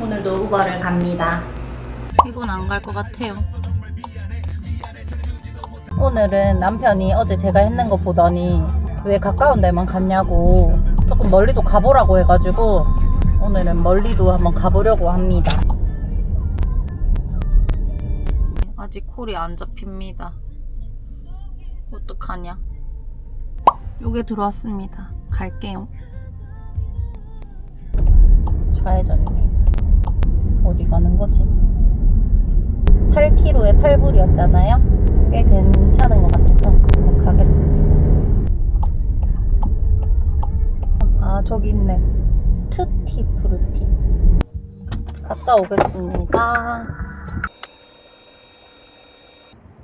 오늘도 우버를 갑니다. 이건 안 갈 것 같아요. 오늘은 남편이 어제 제가 했는 거 보더니 왜 가까운 데만 갔냐고 조금 멀리도 가보라고 해가지고 오늘은 멀리도 한번 가보려고 합니다. 아직 콜이 안 잡힙니다. 어떡하냐? 요게 들어왔습니다. 갈게요. 좌회전입니다. 어디 가는 거지? 8kg에 8불이었잖아요. 꽤 괜찮은 것 같아서 가겠습니다. 아, 저기 있네. 투티 프루티. 갔다 오겠습니다.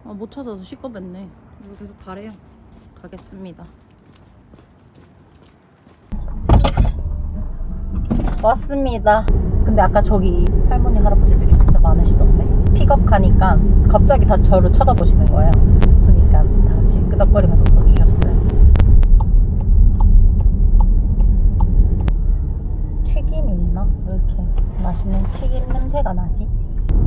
아, 못 찾아서 시꺼맸네. 이거 계속 가래요. 가겠습니다. 왔습니다. 근데 아까 저기 할머니 할아버지들이 진짜 많으시던데 픽업 가니까 갑자기 다 저를 쳐다보시는 거예요. 그러니까 다 같이 끄덕거리면서 웃어주셨어요. 튀김이 있나? 왜 이렇게 맛있는 튀김 냄새가 나지?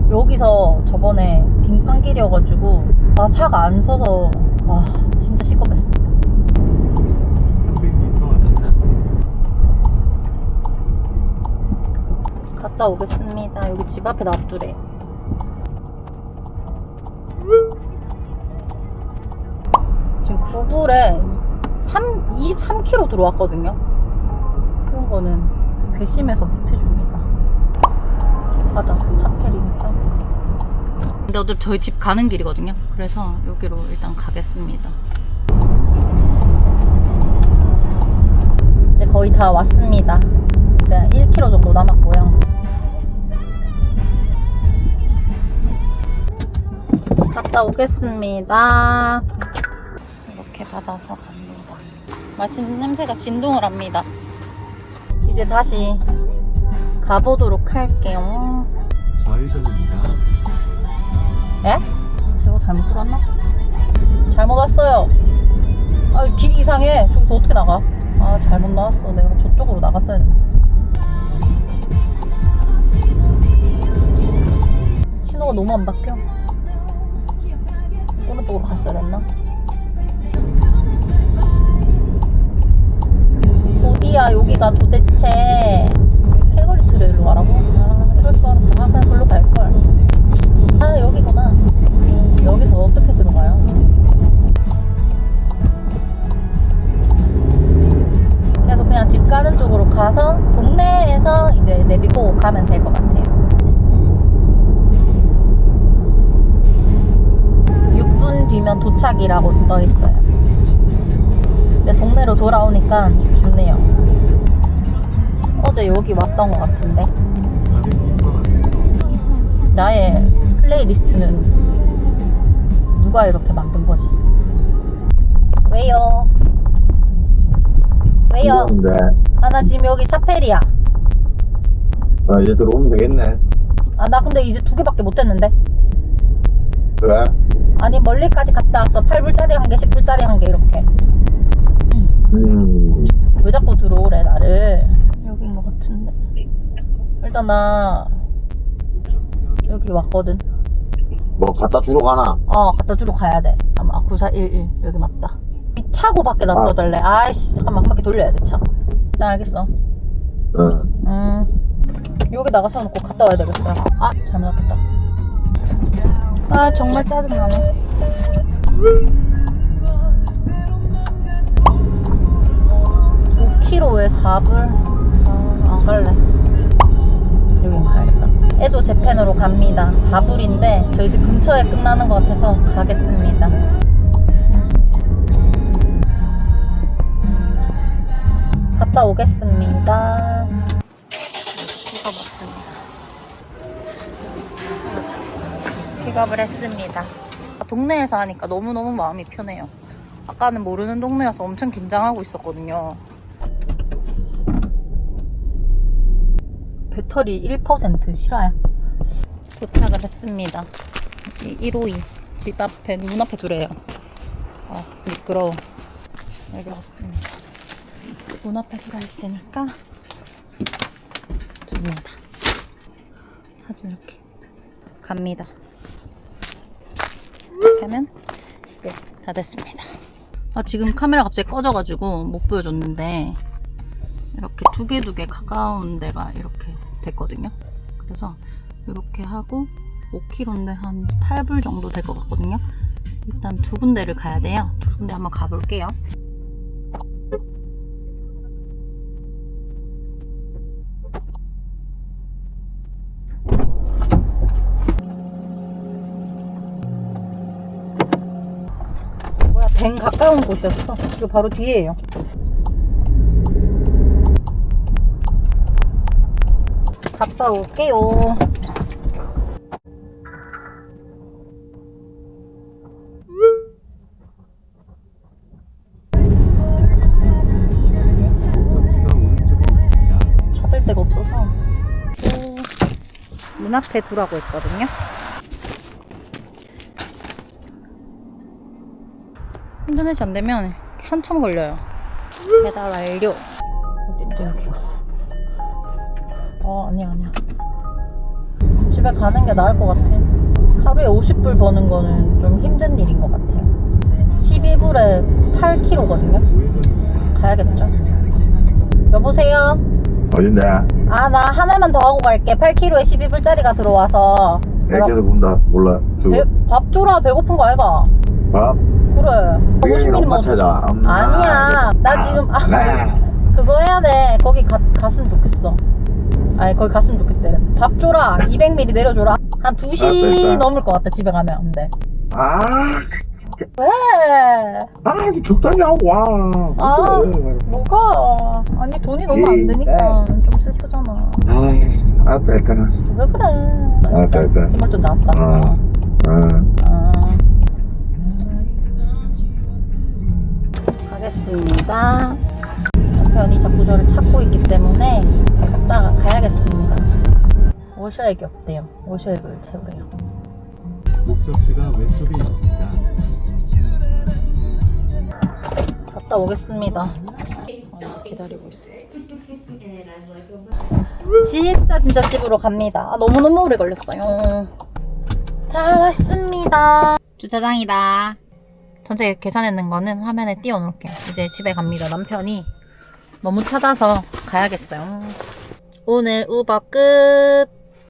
여기서 저번에 빙판 길이어가지고 아 차가 안 서서 아 진짜 시끄럽습니다. 갔다 오겠습니다. 여기 집 앞에 놔두래. 지금 구글에 3, 23km 들어왔거든요. 그런 거는 괘씸해서 못 해줍니다. 가자. 차텔이니까. 근데 어차피 저희 집 가는 길이거든요. 그래서 여기로 일단 가겠습니다. 이제 거의 다 왔습니다. 이제 1km 정도 남았고요. 갔다 오겠습니다. 이렇게 받아서 갑니다. 맛있는 냄새가 진동을 합니다. 이제 다시 가보도록 할게요. 좌회전입니다. 에? 이거 잘못 들었나? 잘못 왔어요. 아, 길이 이상해. 저기서 어떻게 나가? 아, 잘못 나왔어. 내가 저쪽으로 나갔어야 되나? 신호가 너무 안 바뀌어. 오른쪽으로 갔어야 됐나? 어디야, 여기가 도대체. 캐거리 트레일로 가라고? 아, 이럴 줄 알았다. 아, 그냥 글로 갈걸. 아 여기구나 여기서 어떻게 들어가요? 그래서 그냥 집 가는 쪽으로 가서 동네에서 이제 내비 보고 가면 될 것 같아요 6분 뒤면 도착이라고 떠 있어요 근데 동네로 돌아오니까 좋네요 어제 여기 왔던 것 같은데 나의 플레이리스트는 누가 이렇게 만든 거지? 왜요? 왜요? 네. 아, 나 지금 여기 샤펠이야. 아, 이제 들어오면 되겠네. 아, 나 근데 이제 두 개밖에 못 됐는데. 그래? 아니, 멀리까지 갔다 왔어. 8불짜리 한 개, 10불짜리 한 개, 이렇게. 음. 왜 자꾸 들어오래, 나를. 여긴 것 같은데. 일단 나, 여기 왔거든. 뭐, 갖다 주러 가나? 어, 갖다 주러 가야 돼. 아마 9411. 여기 맞다. 이 차고 밖에 아. 놔둬달래. 아이씨, 잠깐만, 한 바퀴 돌려야 돼, 차. 일단 알겠어. 응. 음, 여기다가 세워놓고 갔다 와야 되겠어. 아, 잘못 왔다. 아, 정말 짜증나네. 오 k g 에 4불? 아, 안 갈래. 여긴 가야겠다. 애도 재팬으로 갑니다. 4불인데, 저희 집 근처에 끝나는 것 같아서 가겠습니다. 갔다 오겠습니다. 픽업을 했습니다. 동네에서 하니까 너무너무 마음이 편해요. 아까는 모르는 동네여서 엄청 긴장하고 있었거든요. 배터리 1% 실화야. 도착을 했습니다. 152. 집 앞에, 문 앞에 두래요. 아, 미끄러워. 여기 왔습니다. 문 앞에 들어 있으니까 줍니다. 사진 이렇게 갑니다. 이렇게 하면 끝. 다 됐습니다. 아, 지금 카메라 갑자기 꺼져가지고 못 보여줬는데 이렇게 두 개 두 개 가까운 데가 이렇게 됐거든요. 그래서 이렇게 하고 5km인데 한 8불 정도 될 것 같거든요. 일단 두 군데를 가야 돼요. 두 군데 한번 가볼게요. 뱅 가까운 곳이었어. 이거 바로 뒤에요. 갔다 올게요. 찾을 데가 없어서 또문 앞에 두라고 했거든요. 인터넷이 안 되면 한참 걸려요. 배달 완료. 어딘데 여기가? 어 아니야 아니야. 집에 가는 게 나을 것 같아. 하루에 50불 버는 거는 좀 힘든 일인 것 같아요. 12불에 8kg거든요. 가야겠죠. 여보세요? 어딘데? 아, 나 하나만 더 하고 갈게. 8kg에 12불짜리가 들어와서. 애기도 본다. 몰라. 배, 밥 줘라. 배고픈 거 아이가? 밥? 그래. 50ml 엄마 먹어. 찾아. 아니야. 나 지금, 아, 네. 그거 해야 돼. 거기 가, 갔으면 좋겠어. 아니, 거기 갔으면 좋겠대. 밥 줘라. 200ml 내려줘라. 한 2시 알았어, 일단. 넘을 것 같다. 집에 가면. 근데. 아, 왜? 아, 이거 적당히 하고 와. 아. 어떡해. 뭐가? 아니, 돈이 너무 안 되니까 좀 슬프잖아. 아이, 알았다, 일단은. 왜 그래? 알았다, 일단. 이말도 나왔다. 어. 어. 아. 가겠습니다. 남편이 자꾸 저를 찾고 있기 때문에 갔다가 가야겠습니다. 워셔액이 없대요. 워셔액을 채우래요. 목적지가 왼쪽에 있습니다. 갔다 오겠습니다. 어, 기다리고 있어요. 진짜 진짜 집으로 갑니다. 아, 너무너무 오래 걸렸어요. 자, 왔습니다. 주차장이다. 전체 계산했는 거는 화면에 띄워놓을게요. 이제 집에 갑니다. 남편이 너무 찾아서 가야겠어요. 오늘 우버 끝.